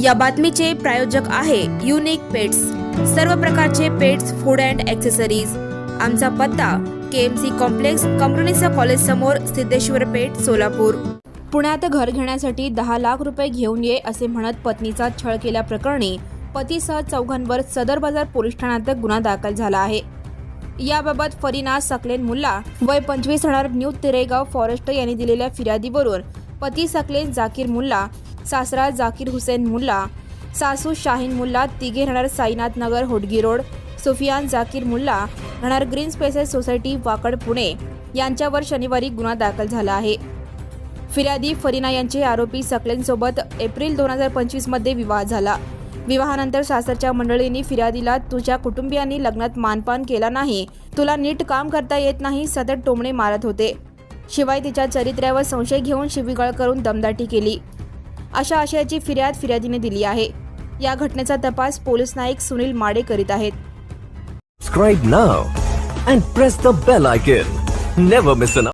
या बातमीचे प्रायोजक आहे युनिक पेट्स सर्व प्रकारचे पेट्स फूड अँड ॲक्सेसरीज आमचा पत्ता के एम सी कॉम्प्लेक्स कंपनीचा कॉलेज समोर सिद्धेश्वर पेठ सोलापूर. पुण्यात घर घेण्यासाठी दहा लाख रुपये घेऊन ये असे म्हणत पत्नीचा छळ केल्याप्रकरणी पतीसह चौघांवर सदर बाजार पोलीस ठाण्यात गुन्हा दाखल झाला आहे. याबाबत फरीना सकलेन मुल्ला वय पंचवीस हजार न्यू तिरेगाव फॉरेस्ट यांनी दिलेल्या फिर्यादीवरून पती सकलेन जाकीर मुल्ला सासरा जाकीर हुसेन मुल्ला सासू शाहीन मुल्ला तिघे राहणार साईनाथ नगर होडगी रोड सुफियान जाकीर मुल्ला राहणार green spaces society Wakad Pune. यांच्यावर शनिवारी गुन्हा दाखल झाला आहे. फिर्यादी फरीना यांचे आरोपी सकलेंसोबत एप्रिल दोन हजार पंचवीसमध्ये विवाह झाला. विवाहानंतर सासरच्या मंडळींनी फिर्यादीला तुझ्या कुटुंबियांनी लग्नात मानपान केला नाही तुला नीट काम करता येत नाही सतत टोमणे मारत होते. शिवाय तिच्या चरित्र्यावर संशय घेऊन शिवीगाळ करून दमदाटी केली. अशा आशयाची फिर्याद फिर्यादीने दिली आहे या घटनेचा तपास पोलीस नाईक सुनील माडे करीत आहेत Subscribe now and press the bell icon. Never miss an